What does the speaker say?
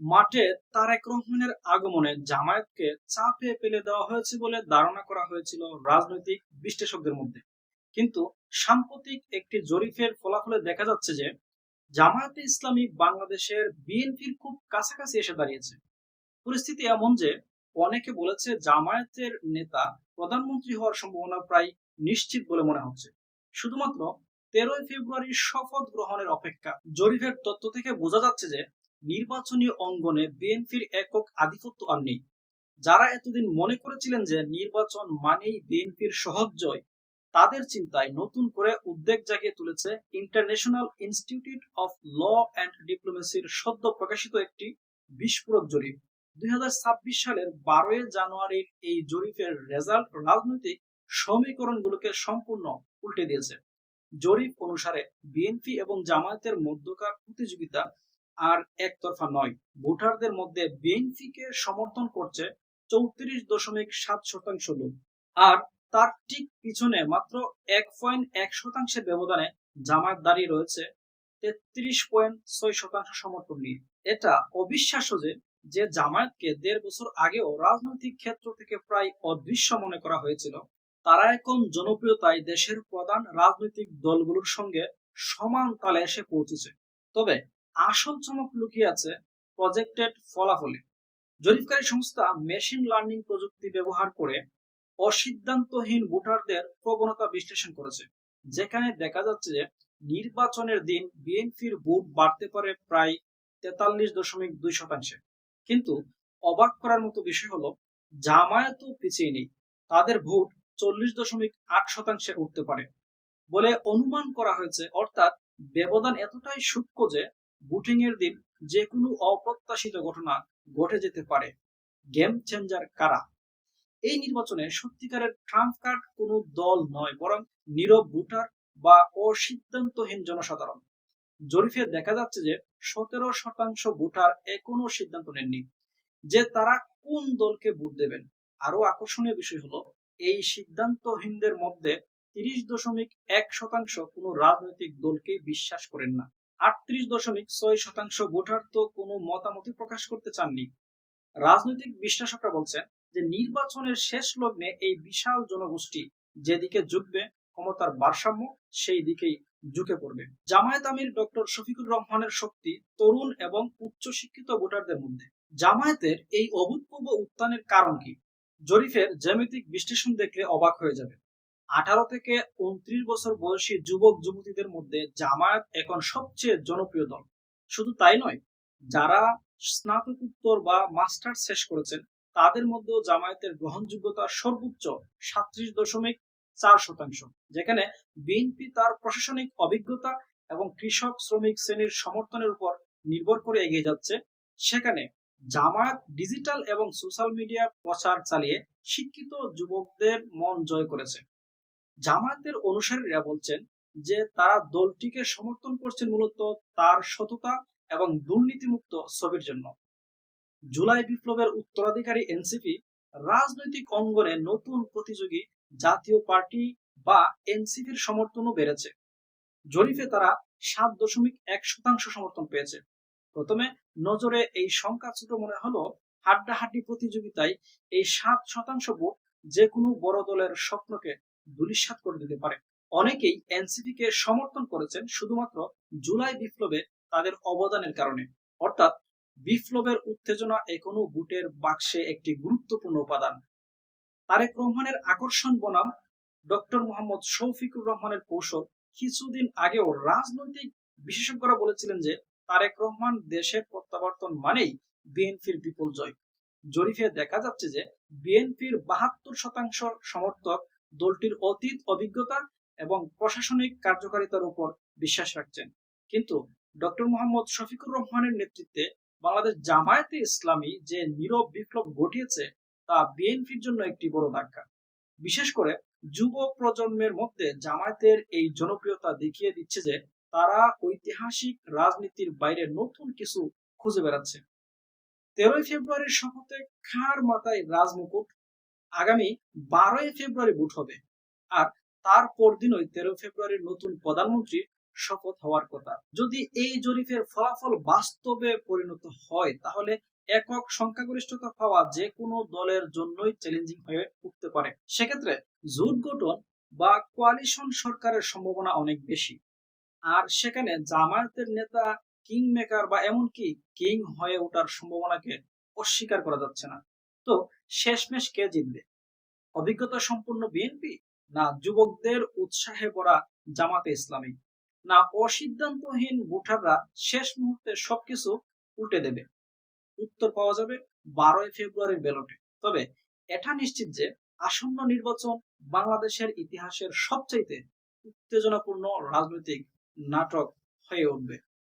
মাঠে তারেক রহমানের আগমনে জামায়াতকে চাপে ফেলে দেওয়া হয়েছে বলে ধারণা করা হয়েছিল রাজনৈতিক বিশ্লেষকদের মধ্যে। কিন্তু সাম্প্রতিক একটি জরিপের ফলাফলে দেখা যাচ্ছে যে, জামায়াতে ইসলামী বাংলাদেশের বিএনপির খুব কাছাকাছি এসে দাঁড়িয়েছে। পরিস্থিতি এমন যে, অনেকে বলেছে জামায়াতের নেতা প্রধানমন্ত্রী হওয়ার সম্ভাবনা প্রায় নিশ্চিত বলে মনে হচ্ছে। শুধুমাত্র তেরোই ফেব্রুয়ারির শপথ গ্রহণের অপেক্ষা জরিফের তথ্য থেকে বোঝা যাচ্ছে যে নির্বাচনী অঙ্গনে বিএনপির একক আধিপত্য আর নেই। যারা এতদিন মনে করেছিলেন যে নির্বাচন মানেই বিএনপির সহজ জয়, তাদের চিন্তায় নতুন করে উদ্বেগ জাগিয়ে তুলেছে international institute of law and ডিপ্লোমেসির সদ্য প্রকাশিত একটি বিস্ফোরক জরিপ। দুই হাজার ছাব্বিশ সালের বারোই জানুয়ারির এই জরিপের রেজাল্ট রাজনৈতিক সমীকরণগুলোকে সম্পূর্ণ উল্টে দিয়েছে। জরিপ অনুসারে বিএনপি এবং জামায়াতের মধ্যকার প্রতিযোগিতা আর একতরফা নয়। ভোটারদের মধ্যে বিএনপিকে সমর্থন করছে চৌত্রিশ দশমিক সাত শতাংশ লোক। আর তার ঠিক পিছনে মাত্র এক পয়েন্ট এক শতাংশের ব্যবধানে জামায়াত দাঁড়িয়ে রয়েছে তেত্রিশ পয়েন্ট ছয় শতাংশ সমর্থন নিয়ে। এটা অবিশ্বাস্য যে যে জামায়াতকে দেড় বছর আগেও রাজনৈতিক ক্ষেত্র থেকে প্রায় অদৃশ্য মনে করা হয়েছিল, তারা এখন জনপ্রিয়তায় দেশের প্রধান রাজনৈতিক দলগুলোর সঙ্গে সমান তালে এসে পৌঁছেছে। তবে আসল চমক লুকিয়ে আছে প্রজেক্টেড ফলাফলে। জরিপকারী সংস্থা মেশিন লার্নিং প্রযুক্তি ব্যবহার করে অসিদ্ধান্তহীন ভোটারদের প্রবণতা বিশ্লেষণ করেছে, যেখানে দেখা যাচ্ছে যে নির্বাচনের দিন বিএনপির ভোট বাড়তে পারে প্রায় তেতাল্লিশ দশমিক দুই শতাংশে। কিন্তু অবাক করার মতো বিষয় হলো, জামায়াতও পিছিয়ে নেই, তাদের ভোট চল্লিশ দশমিক আট শতাংশে উঠতে পারে বলে অনুমান করা হয়েছে। অর্থাৎ ব্যবধান এতটাই সূক্ষ্ম যে বুটিং এর দিন যে কোনো অপ্রত্যাশিত ঘটনা ঘটে যেতে পারে। গেম চেঞ্জার কারা? এই নির্বাচনে সত্যিকারের ট্রাম্প কার্ড কোনো দল নয়, বরং নীরব ভোটার বা অসিদ্ধান্তহীন জনসাধারণ। জরিপে দেখা যাচ্ছে যে সতেরো শতাংশ ভোটার এখনও সিদ্ধান্ত নেননি যে তারা কোন দলকে ভোট দেবেন। আরও আকর্ষণীয় বিষয় হলো, এই সিদ্ধান্তহীনদের মধ্যে তিরিশ দশমিক এক শতাংশ কোনো রাজনৈতিক দলকে বিশ্বাস করেন না। আটত্রিশ দশমিক ছয় শতাংশ ভোটার তো কোনো মতামতই প্রকাশ করতে চাননি। রাজনৈতিক বিশ্লেষকরা বলছেন যে নির্বাচনের শেষ লগ্নে এই বিশাল জনগোষ্ঠী যেদিকে ঝুঁকবে, ক্ষমতার ভারসাম্য সেই দিকেই ঝুঁকে পড়বে। জামায়াত আমির ডক্টর শফিকুর রহমানের শক্তি তরুণ এবং উচ্চ শিক্ষিত ভোটারদের মধ্যে। জামায়াতের এই অভূতপূর্ব উত্থানের কারণ কি? জরিফের জ্যামিতিক বিশ্লেষণ দেখলে অবাক হয়ে যাবে আঠারো থেকে উনত্রিশ বছর বয়সী যুবক যুবতীদের মধ্যে জামায়াত এখন সবচেয়ে জনপ্রিয় দল। শুধু তাই নয়, যারা স্নাতকোত্তর বা মাস্টার্স শেষ করেছেন, তাদের মধ্যেও জামায়াতের গ্রহণযোগ্যতা সর্বোচ্চ সাত্রিশ দশমিক চার শতাংশ, যেখানে বিএনপি তার প্রশাসনিক অভিজ্ঞতা এবং কৃষক শ্রমিক শ্রেণির সমর্থনের উপর নির্ভর করে এগিয়ে যাচ্ছে। সেখানে জামায়াত ডিজিটাল এবং সোশ্যাল মিডিয়া প্রচার চালিয়ে শিক্ষিত যুবকদের মন জয় করেছে। জামায়াতের অনুসারীরা বলছেন যে তারা দলটিকে সমর্থন করছেন মূলত তার সততা এবং দুর্নীতিমুক্ত ছবির জন্য। জুলাই বিপ্লবের উত্তরাধিকারী এনসিপি রাজনৈতিক অঙ্গনে নতুন প্রতিযোগী, জাতীয় পার্টি বা এনসিপির সমর্থনও বেড়েছে। জরিপে তারা সাত দশমিক এক শতাংশ সমর্থন পেয়েছে। প্রথমে নজরে এই সংখ্যা ছোট মনে হলো হাড্ডাহাড্ডি প্রতিযোগিতায় এই সাত শতাংশ ভোট যে কোনো বড় দলের স্বপ্নকে দুলিশ্বাত করে দিতে পারে। অনেকেই এনসিপি কে সমর্থন করেছেন শুধুমাত্র জুলাই বিপ্লবে তাদের অবদানের কারণে। অর্থাৎ বিপ্লবের উত্তেজনা এখনও বুটের বাক্সে একটি গুরুত্বপূর্ণ উপাদান। তারেক রহমানের আকর্ষণ বনাম ডক্টর মোহাম্মদ শৌফিকুর রহমানের কৌশল কিছুদিন আগেও রাজনৈতিক বিশেষজ্ঞরা বলেছিলেন যে, তারেক রহমান দেশের প্রত্যাবর্তন মানেই বিএনপির বিপুল জয়। জরিফে দেখা যাচ্ছে যে, বিএনপির বাহাত্তর শতাংশ সমর্থক দলটির অতীত অভিজ্ঞতা এবং প্রশাসনিক কার্যকারিতার উপর বিশ্বাস রাখছেন। কিন্তু ডক্টর মোহাম্মদ শফিকুর রহমানের নেতৃত্বে বাংলাদেশ জামায়াতে ইসলামী যে নীরব বিপ্লব ঘটিয়েছে, তা বিএনপির জন্য একটি বড় ধাক্কা। বিশেষ করে যুব প্রজন্মের মধ্যে জামায়াতের এই জনপ্রিয়তা দেখিয়ে দিচ্ছে যে তারা ঐতিহাসিক রাজনীতির বাইরে নতুন কিছু খুঁজে বেড়াচ্ছে। তেরোই ফেব্রুয়ারির শপথে খার মাথায় রাজমুকুট আগামী বারোই ফেব্রুয়ারি ভোট হবে আর তার পরদিনই তেরো ফেব্রুয়ারির নতুন প্রধানমন্ত্রী শপথ হওয়ার কথা। যদি এই জরিপের ফলাফল বাস্তবে পরিণত হয়, তাহলে একক সংখ্যাগরিষ্ঠতা পাওয়া যে কোনো দলের জন্যই চ্যালেঞ্জিং হয়ে উঠতে পারে। সেক্ষেত্রে জোট গঠন বা কোয়ালিশন সরকারের সম্ভাবনা অনেক বেশি। আর সেখানে জামায়াতের নেতা কিং মেকার বা এমনকি কিং হয়ে ওঠার সম্ভাবনাকে অস্বীকার করা যাচ্ছে না। তো শেষমেশ কে জিতবে? অভিজ্ঞতা সম্পন্ন বিএনপি না যুবকদের উৎসাহে ভরা জামাতে ইসলামী? না অসিদ্ধান্তহীন ভোটাররা শেষ মুহূর্তে সবকিছু উল্টে দেবে? উত্তর পাওয়া যাবে বারোই ফেব্রুয়ারির ব্যালটে তবে এটা নিশ্চিত যে আসন্ন নির্বাচন বাংলাদেশের ইতিহাসের সবচাইতে উত্তেজনাপূর্ণ রাজনৈতিক নাটক হয়ে উঠবে।